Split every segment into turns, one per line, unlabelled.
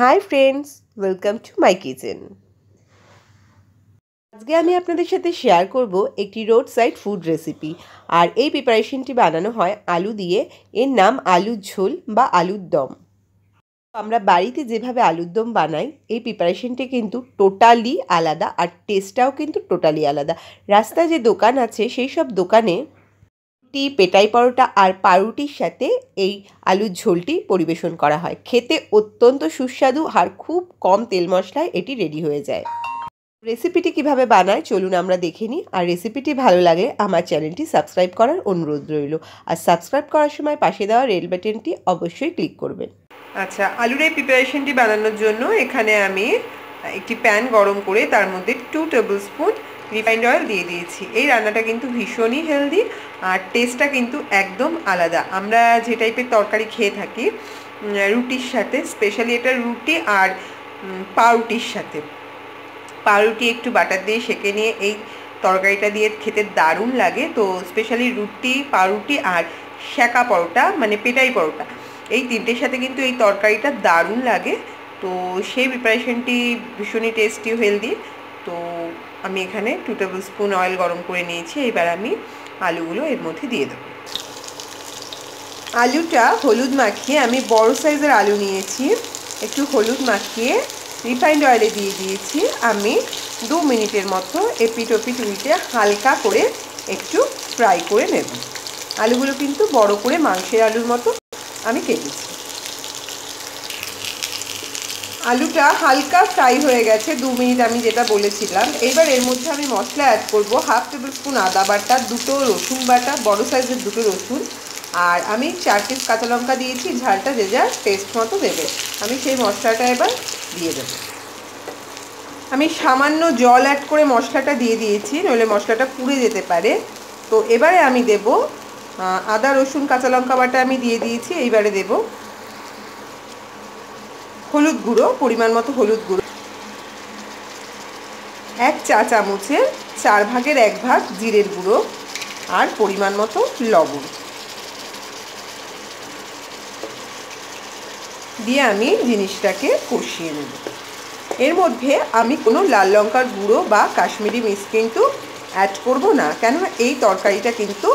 Hi friends, welcome to my kitchen. আজকে আমি আপনাদের সাথে শেয়ার করব একটি রোড সাইড ফুড রেসিপি। আর এই প্রিপারেশনটি বানানো হয় আলু দিয়ে। এর নাম আলুর ঝোল বা আলুর দম। আমরা বাড়িতে যেভাবে আলুর দম বানাই, এই প্রিপারেশনটি কিন্তু টোটালি আলাদা আর টেস্টটাও কিন্তু টোটালি আলাদা। রাস্তায় যে দোকান আছে, সেই সব দোকানে রুটি, পেটাই পরোটা আর পাউরুটির সাথে এই আলুর ঝোলটি পরিবেশন করা হয়। খেতে অত্যন্ত সুস্বাদু আর খুব কম তেল মশলায় এটি রেডি হয়ে যায়। রেসিপিটি কীভাবে বানায় চলুন আমরা দেখে নিই। আর রেসিপিটি ভালো লাগে আমার চ্যানেলটি সাবস্ক্রাইব করার অনুরোধ রইল। আর সাবস্ক্রাইব করার সময় পাশে দেওয়া রেল বাটনটি অবশ্যই ক্লিক করবেন। আচ্ছা আলুর এই প্রিপারেশনটি বানানোর জন্য এখানে আমি একটি প্যান গরম করে তার মধ্যে two table spoon refined oil দিয়ে দিয়েছি। এই রান্নাটা কিন্তু ভীষণই হেলদি আর টেস্টটা কিন্তু একদম আলাদা। আমরা যে টাইপের তরকারি খেয়ে থাকি রুটির সাথে স্পেশালি এটা রুটি আর পাউরুটির সাথে। পাউরুটি একটু বাটার দিয়ে সেঁকে নিয়ে এই তরকারিটা দিয়ে খেতে দারুণ লাগে। তো স্পেশালি রুটি, পাউরুটি আর শ্যাকা পরোটা মানে পেটাই পরোটা, এই তিনটের সাথে কিন্তু এই তরকারিটা দারুণ লাগে। তো সেই প্রিপারেশনটি ভীষণই টেস্টি হেলদি তো আমি এখানে টু টেবিল স্পুন অয়েল গরম করে নিয়েছি, এবার আমি আলুগুলো এর মধ্যে দিয়ে দেবো। আলুটা হলুদ মাখিয়ে আমি বড় সাইজের আলু নিয়েছি, একটু হলুদ মাখিয়ে রিফাইন্ড অয়েলে দিয়ে দিয়েছি। আমি দু মিনিটের মতো এপিট ওপিট উল্টে হালকা করে একটু ফ্রাই করে নেব। আলুগুলো কিন্তু বড় করে মাংসের আলুর মতো আমি কেটেছি। আলুটা হালকা ফ্রাই হয়ে গেছে, দু মিনিট আমি যেটা বলেছিলাম। এবার এর মধ্যে আমি মশলা অ্যাড করব, হাফ টেবিল স্পুন আদা বাটা, দুটো রসুন বাটা, বড় সাইজের দুটো রসুন। আর আমি চার পিস কাঁচা লঙ্কা দিয়েছি, ঝালটা যে যার টেস্ট মতো দেবে। আমি সেই মশলাটা এবার দিয়ে দেবো। আমি সামান্য জল অ্যাড করে মশলাটা দিয়ে দিয়েছি, নইলে মশলাটা পুড়ে যেতে পারে। তো এবারে আমি দেব আদা, রসুন, কাঁচা লঙ্কা বাটা আমি দিয়ে দিয়েছি, এইবারে দেব হলুদ গুঁড়ো, পরিমাণ মতো হলুদ গুঁড়ো। এক চা চামচের চার ভাগের এক ভাগ জিরের গুঁড়ো আর পরিমাণ মতো লবণ। দিয়ে আমি জিনিসটাকে কষিয়ে নেব। এর মধ্যে আমি কোনো লাল লঙ্কার গুঁড়ো বা কাশ্মীরি মিস কিন্তু অ্যাড করব না, কেননা এই তরকারিটা কিন্তু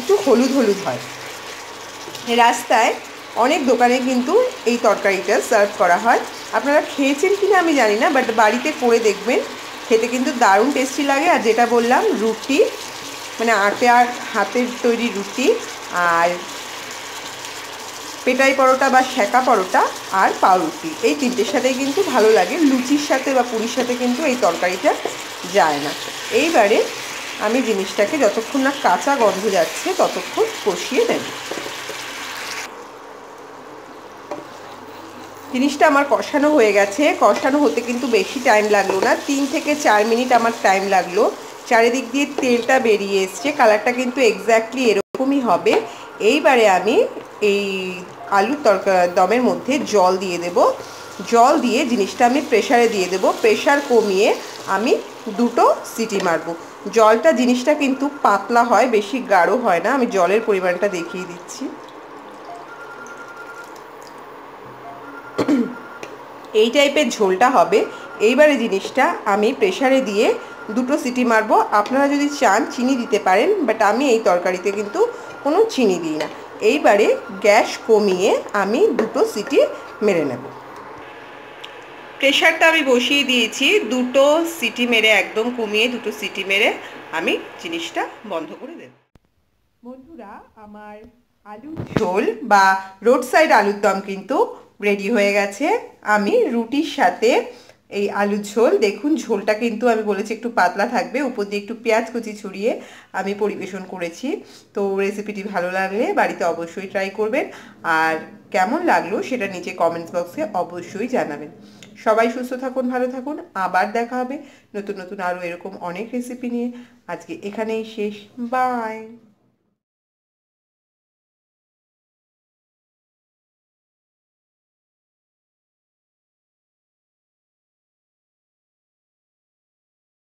একটু হলুদ হলুদ হয়। রাস্তায় অনেক দোকানে কিন্তু এই তরকারিটা সার্ভ করা হয়। আপনারা খেয়েছেন কি না আমি জানি না বাট বাড়িতে করে দেখবেন। খেতে কিন্তু দারুণ টেস্টি লাগে আর যেটা বললাম, রুটি মানে আটে আর হাতের তৈরি রুটি আর পেটাই পরোটা বা শ্যাকা পরোটা আর পাউরুটি। এই তিনটের সাথে কিন্তু ভালো লাগে, লুচির সাথে বা পুরীর সাথে কিন্তু এই তরকারিটা যায় না। এইবারে আমি জিনিসটাকে যতক্ষণ না কাঁচা গন্ধ যাচ্ছে, ততক্ষণ কষিয়ে নেব। জিনিসটা আমার কষানো হয়ে গেছে। কষানো হতে কিন্তু বেশি টাইম লাগল না। তিন থেকে চার মিনিট আমার টাইম লাগল। চারিদিক দিয়ে তেলটা বেরিয়ে এসছে। কালারটা কিন্তু এক্স্যাক্টলি এরকমই হবে। এইবারে আমি এই আলুর তরকা, দমের মধ্যে জল দিয়ে দেব। জল দিয়ে জিনিসটা আমি প্রেশারে দিয়ে দেব। প্রেশার কমিয়ে আমি দুটো সিটি মারব। জলটা জিনিসটা কিন্তু পাতলা হয়, বেশি গাঢ় হয় না। আমি জলের পরিমাণটা দেখিয়ে দিচ্ছি। এই টাইপের ঝোলটা হবে। এইবারে জিনিসটা আমি প্রেশারে দিয়ে দুটো সিটি মারবো। আপনারা যদি চান চিনি দিতে পারেন বাট আমি এই তরকারিতে কিন্তু কোনো চিনি দিই না। এইবারে গ্যাস কমিয়ে আমি দুটো সিটি মেরে নেব। প্রেশারটা আমি বসিয়ে দিয়েছি। দুটো সিটি মেরে, একদম কমিয়ে দুটো সিটি মেরে আমি জিনিসটা বন্ধ করে দেব। বন্ধুরা, আমার আলু ঝোল বা রোড সাইড আলুর দম কিন্তু রেডি হয়ে গেছে। আমি রুটির সাথে এই আলু ঝোল। দেখুন, ঝোলটা কিন্তু আমি বলেছি একটু পাতলা থাকবে, উপর দিয়ে একটু পেঁয়াজ কুচি ছড়িয়ে আমি পরিবেশন করেছি। তো রেসিপিটি ভালো লাগলে বাড়িতে অবশ্যই ট্রাই করবেন। আর কেমন লাগল সেটা নিচে কমেন্টস বক্সে অবশ্যই জানাবেন। সবাই সুস্থ থাকুন, ভালো থাকুন। আবার দেখা হবে নতুন নতুন আরও এরকম অনেক রেসিপি নিয়ে। আজকে এখানেই শেষ। বাই